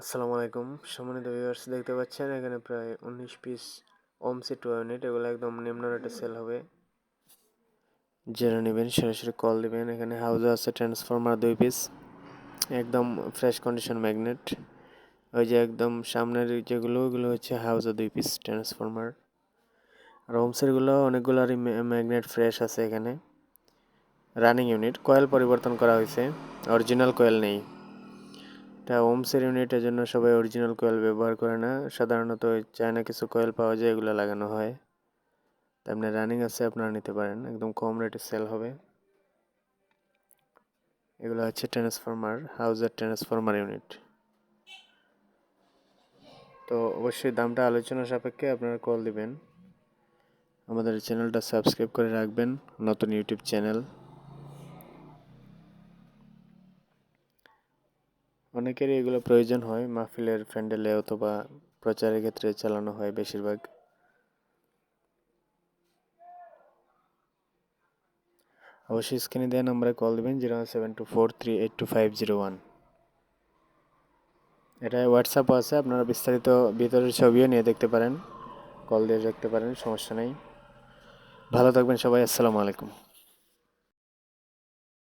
আসসালামু আলাইকুম। সম্মানিত ভিউয়ার্স দেখতে পাচ্ছেন এখানে প্রায় উনিশ পিস ওম সি টু ইউনিট এগুলো একদম নিম্ন রেটে সেল হবে। যারা নেবেন সরাসরি কল দিবেন। এখানে হাউজে আছে ট্রান্সফরমার দুই পিস একদম ফ্রেশ কন্ডিশন ম্যাগনেট ওই যে একদম সামনের যেগুলো, ওগুলো হচ্ছে হাউজে দুই পিস ট্রান্সফরমার আর ওমসেরগুলো অনেকগুলোরই ম্যাগনেট ফ্রেশ আছে এখানে। রানিং ইউনিট কয়েল পরিবর্তন করা হয়েছে। অরিজিনাল কয়েল নেই। এটা ওমসের ইউনিটের জন্য সবাই অরিজিনাল কয়েল ব্যবহার করে না। সাধারণত চায়না কিছু কয়েল পাওয়া যায়, এগুলো লাগানো হয়। তেমনি রানিং আছে, আপনারা নিতে পারেন। একদম কম রেটে সেল হবে। এগুলো হচ্ছে ট্রান্সফরমার হাউজের ট্রান্সফরমার ইউনিট তো অবশ্যই দামটা আলোচনা সাপেক্ষে আপনারা কল দিবেন। আমাদের চ্যানেলটা সাবস্ক্রাইব করে রাখবেন। নতুন ইউটিউব চ্যানেল অনেকেরই এগুলো প্রয়োজন হয়। মাহফিলের প্যান্ডেলে অথবা প্রচারের ক্ষেত্রে চালানো হয় বেশিরভাগ। অবশ্যই স্ক্রিনে দেওয়া নম্বরে কল দেবেন zero seven two four three eight two five zero one এটা হোয়াটসঅ্যাপও আছে, আপনারা বিস্তারিত ভিতরের ছবিও নিয়ে দেখতে পারেন কল দিয়ে দেখতে পারেন, সমস্যা নেই। ভালো থাকবেন সবাই, আসসালামু আলাইকুম।